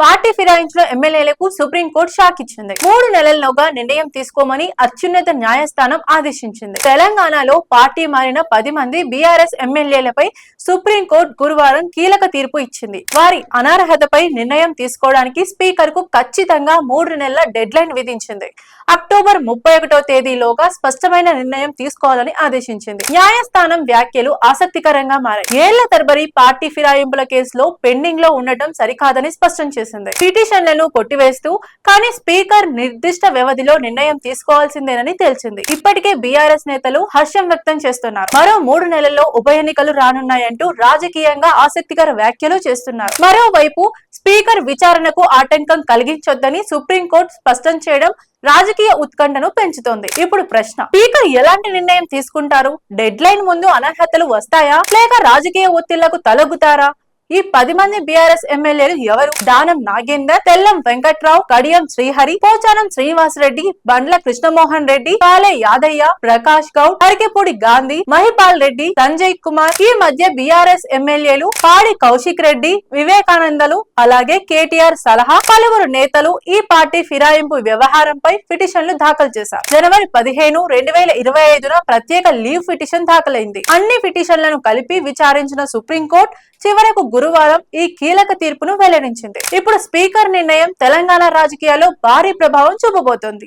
Party ఫిరాయించిన ఎమ్మెల్యేలకు supreme court shock ఇచ్చింది మూడు నెలల్లోగా నిర్ణయం తీసుకోమని అత్యున్నత న్యాయస్థానం ఆదేశించింది. తెలంగాణలో పార్టీ మారిన పది మంది బీఆర్ఎస్ ఎమ్మెల్యేలపై సుప్రీంకోర్టు గురువారం కీలక తీర్పు ఇచ్చింది. వారి అనర్హతపై నిర్ణయం తీసుకోవడానికి స్పీకర్కు ఖచ్చితంగా మూడు నెలల డెడ్ లైన్ విధించింది. అక్టోబర్ ముప్పై ఒకటో తేదీలోగా స్పష్టమైన నిర్ణయం తీసుకోవాలని ఆదేశించింది. న్యాయస్థానం వ్యాఖ్యలు ఆసక్తికరంగా మారాయి. ఏళ్ళ తరబడి పార్టీ ఫిరాయింపుల కేసులో పెండింగ్లో ఉండటం సరికాదని స్పష్టం చేసింది. పిటిషన్లను కొట్టివేస్తూ కానీ స్పీకర్ నిర్దిష్ట వ్యవధిలో నిర్ణయం తీసుకోవాల్సిందేనని తేల్చింది. ఇప్పటికే బీఆర్ఎస్ నేతలు హర్షం వ్యక్తం చేస్తున్నారు. మరో మూడు నెలల్లో ఉప ఎన్నికలు రానున్నాయంటూ రాజకీయంగా ఆసక్తికర వ్యాఖ్యలు చేస్తున్నారు. మరోవైపు స్పీకర్ విచారణకు ఆటంకం కలిగించొద్దని సుప్రీంకోర్టు స్పష్టం చేయడం రాజకీయ ఉత్కంఠను పెంచుతోంది. ఇప్పుడు ప్రశ్న స్పీకర్ ఎలాంటి నిర్ణయం తీసుకుంటారు? డెడ్ లైన్ ముందు అనర్హతలు వస్తాయా? లేక రాజకీయ ఒత్తిళ్ళకు తలగుతారా ఈ పది మంది బీఆర్ఎస్ ఎమ్మెల్యేలు ఎవరు? దానం నాగేందర్ తెల్లం వెంకట్రావు కడియం శ్రీహరి పోచారం శ్రీనివాస్ రెడ్డి బండ్ల కృష్ణమోహన్ రెడ్డి పాలే యాదయ్య ప్రకాష్ గౌడ్ అరికెపూడి గాంధీ మహిపాల్ రెడ్డి సంజయ్ కుమార్. ఈ మధ్య బీఆర్ఎస్ ఎమ్మెల్యేలు పాడి కౌశిక్ రెడ్డి వివేకానందలు అలాగే కేటీఆర్ సలహా పలువురు నేతలు ఈ పార్టీ ఫిరాయింపు వ్యవహారంపై పిటిషన్లు దాఖలు చేశారు. జనవరి పదిహేను రెండు వేల ఇరవై ఐదున ప్రత్యేక లీవ్ పిటిషన్ దాఖలైంది. అన్ని పిటిషన్లను కలిపి విచారించిన సుప్రీంకోర్టు చివరకు గురువారం ఈ కీలక తీర్పును వెల్లడించింది. ఇప్పుడు స్పీకర్ నిర్ణయం తెలంగాణ రాజకీయాల్లో భారీ ప్రభావం చూపబోతోంది.